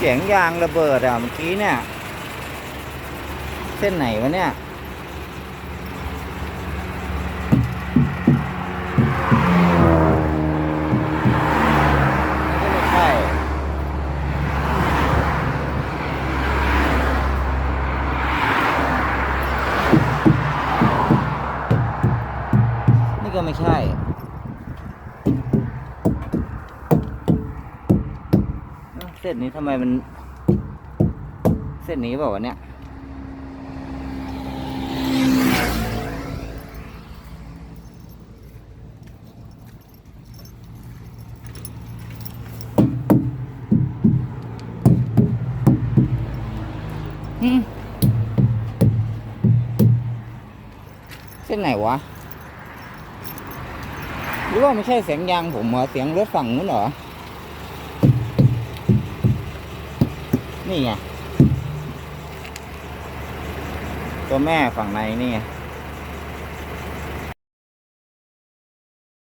เสียงยางระเบิดอะเมื่อกี้เนี่ย เส้นไหนวะเนี่ยไม่ใช่นี่ก็ไม่ใช่ เอ้าเส้นนี้ทำไมมัน เส้นนี้เปล่าวะเนี่ยอืมเส้นไหนวะ หรือว่าไม่ใช่เสียงยางผมเหรอ เสียงรถฝั่งนู้นเหรอ นี่ไง ตัวแม่ฝั่งในนี่ไง